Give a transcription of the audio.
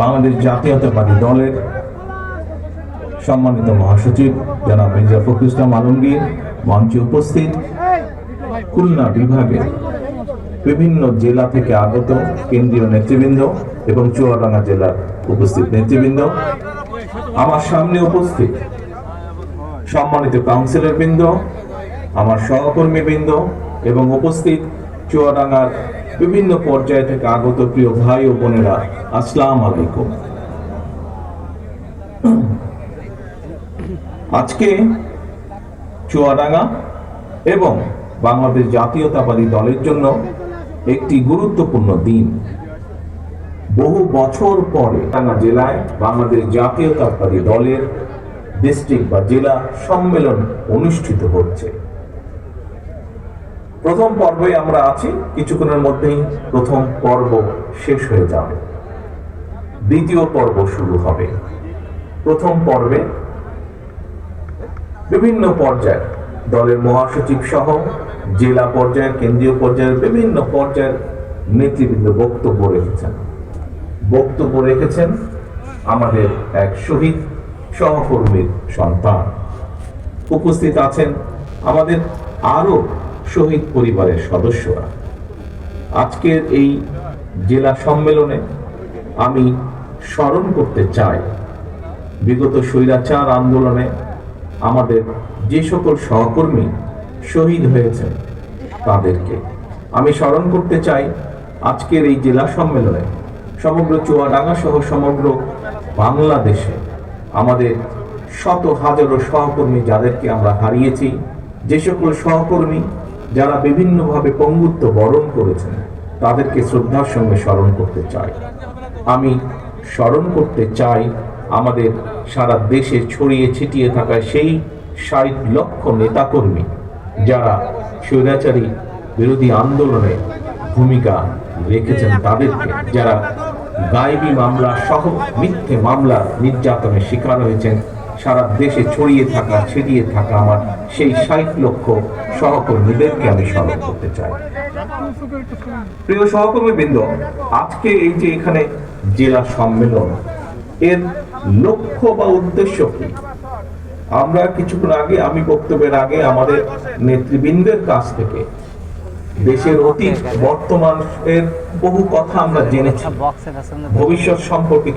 বাংলাদেশ জাতীয়তাবাদী দলের সম্মানিত মহাসচিব জনাব মির্জা ফখরুল ইসলাম আলমগীর মঞ্চে উপস্থিত খুলনা বিভাগে বিভিন্ন জেলা থেকে আগত কেন্দ্রীয় নেতৃবৃন্দ এবং চুয়াডাঙ্গা জেলার উপস্থিত নেতৃবৃন্দ। আমার সামনে উপস্থিত সম্মানিত কাউন্সিলর বৃন্দ আমার সহকর্মী বৃন্দ এবং উপস্থিত চুয়াডাঙ্গার বিভিন্ন পর্যায় থেকে আগত প্রিয় ভাই ও বোনেরা, আসসালাম আলাইকুম। আজকে চুয়াডাঙ্গা এবং বাংলাদেশ জাতীয়তাবাদী দলের জন্য একটি গুরুত্বপূর্ণ দিন। বহু বছর পরে টাঙ্গা জেলায় বাংলাদেশ জাতীয়তাবাদী দলের ডিস্ট্রিক্ট বা জেলা সম্মেলন অনুষ্ঠিত হচ্ছে। প্রথম পর্বে আমরা আছি, কিছুক্ষণের মধ্যেই প্রথম পর্ব শেষ হয়ে যাবে। দ্বিতীয় পর্ব শুরু হবে। প্রথম পর্বে বিভিন্ন পর্যায়ে, দলের মহাসচিব সহ জেলা পর্যায়ের, কেন্দ্রীয় পর্যায়ের বিভিন্ন পর্যায়ের নেতৃবৃন্দ বক্তব্য রেখেছেন। বক্তব্য রেখেছেন আমাদের এক শহীদ সহকর্মীর সন্তান। উপস্থিত আছেন আমাদের আরও শহীদ পরিবারের সদস্যরা। আজকের এই জেলা সম্মেলনে আমি স্মরণ করতে চাই, বিগত স্বৈরাচার আন্দোলনে আমাদের যে সকল সহকর্মী শহীদ হয়েছেন তাদেরকে। আমি স্মরণ করতে চাই আজকের এই জেলা সম্মেলনে সমগ্র চুয়াডাঙ্গা সহ সমগ্র বাংলাদেশে আমাদের শত হাজারো সহকর্মী যাদেরকে আমরা হারিয়েছি, যে সকল সহকর্মী যারা বিভিন্নভাবে পঙ্গুত্ব বরণ করেছেন, তাদেরকে শ্রদ্ধার সঙ্গে স্মরণ করতে চাই। আমি স্মরণ করতে চাই আমাদের সারা দেশে ছড়িয়ে ছিটিয়ে থাকা সেই ষাট লক্ষ নেতাকর্মী যারা স্বৈরাচারী বিরোধী আন্দোলনে ভূমিকা রেখেছেন তাদেরকে, যারা গায়েবী মামলা সহ মিথ্যে মামলা নির্যাতনের শিকার হয়েছেন সারা দেশে ছড়িয়ে থাকা, ছিটিয়ে থাকা আমার সেই ষাট লক্ষ সহকর্মীদেরকে আমি স্মরণ করতে চাই। প্রিয় সহকর্মী বৃন্দ আজকে এই যে এখানে জেলা সম্মেলন, এর লক্ষ্য বা উদ্দেশ্য কি? আমরা কিছুক্ষণ আগে, আমি বক্তব্যের আগে আমাদের নেতৃবৃন্দের কাছ থেকে দেশের অতীত বর্তমানের বহু কথা আমরা জেনেছি। ভবিষ্যৎ সম্পর্কে